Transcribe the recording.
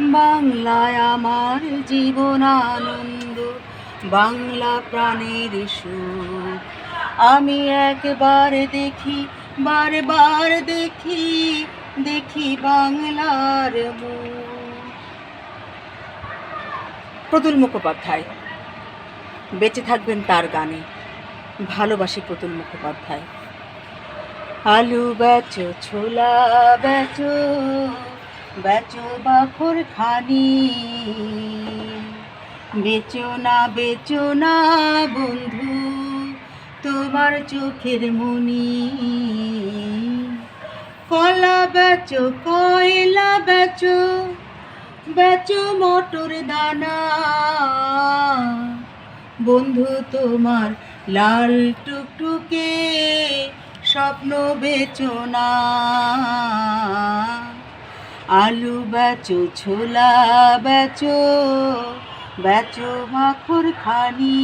বাংলায় আমার জীবন আনন্দ বাংলা প্রাণের সুর। আমি একবার দেখি, বারবার দেখি দেখি বাংলার প্রতুল মুখোপাধ্যায়, বেঁচে থাকবেন তার গানে। ভালোবাসি প্রতুল মুখোপাধ্যায়। আলু বেচো, ছোলা বেচো। বেচো বাখর খানি। বেচো না বেচো না বন্ধু, তোমার চোখের মনি। কলা বেচো, কয়লা বেচো বেচো মটর দানা। বন্ধু, তোমার লাল টুকটুকে স্বপ্ন বেচো না। আলু বেচো ছোলা বেচো বেচো মাখর খানি